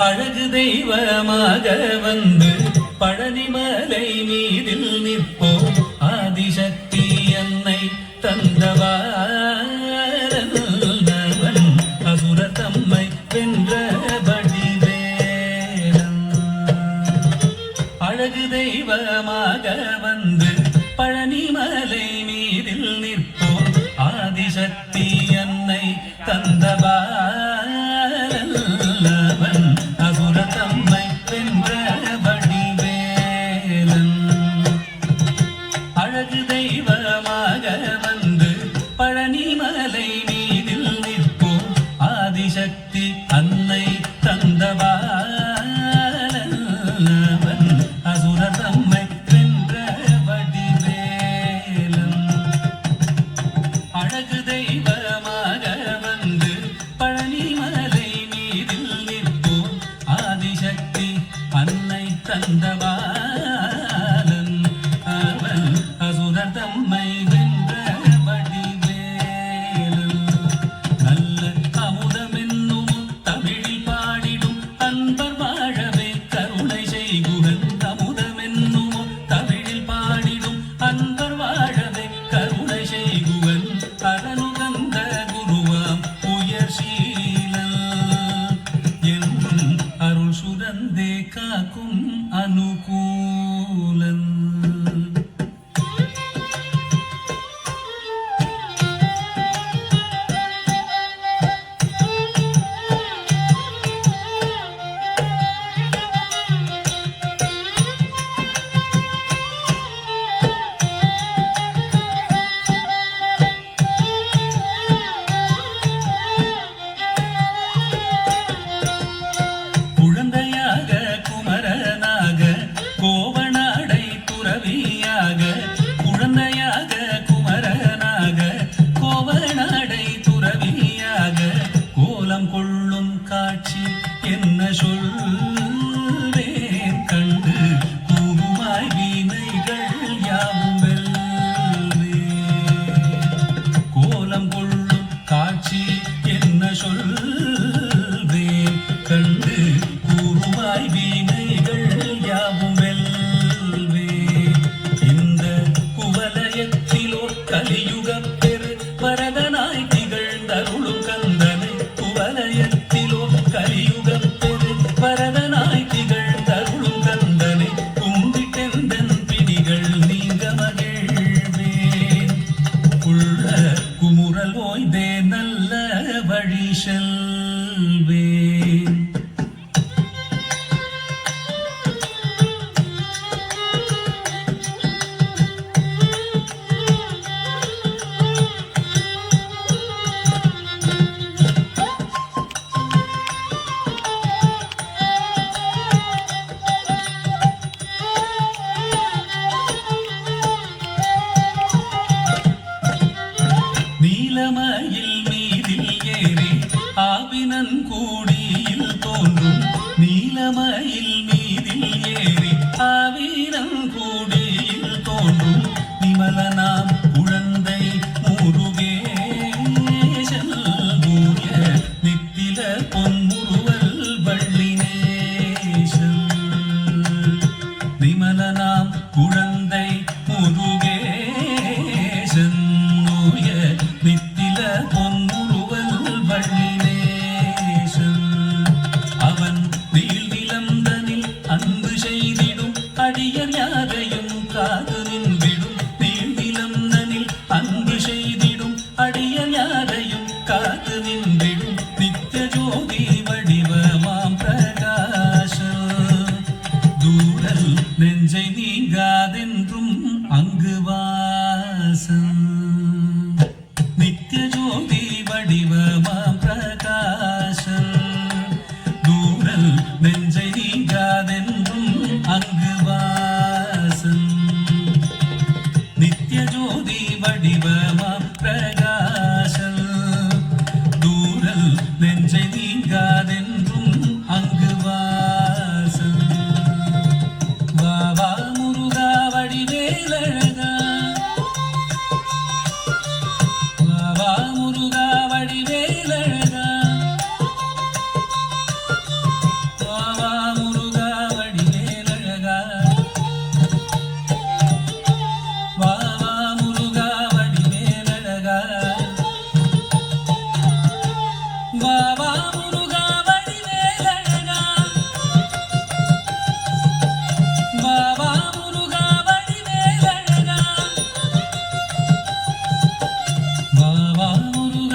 அழகு தெய்வமாக வந்து பழனிமலை மீதில் நிற்போம் ஆதிசக்தி என்னை தந்தவாரன் அசுர தம்மை வென்ற வடிவேலன் அழகு தெய்வமாக வந்து பழனிமலை மீதில் நிற்போம் అనుకూలం குமுறல் ஓய்தே நல்ல வழி செல்வே. നൻകൂടിയിൽ തോന്നും. നീലമയിൽ മീതിൽ ഏറി ആവീരം വീരം കൂടിയിൽ തോന്നും. നിമലനാം அடியன் யாரையும் பிரகாசல் தூரல் நெஞ்சை நீங்காதென்றும் அங்கு வாசல். வாவா முருகா வடிவேலழ Al-Murur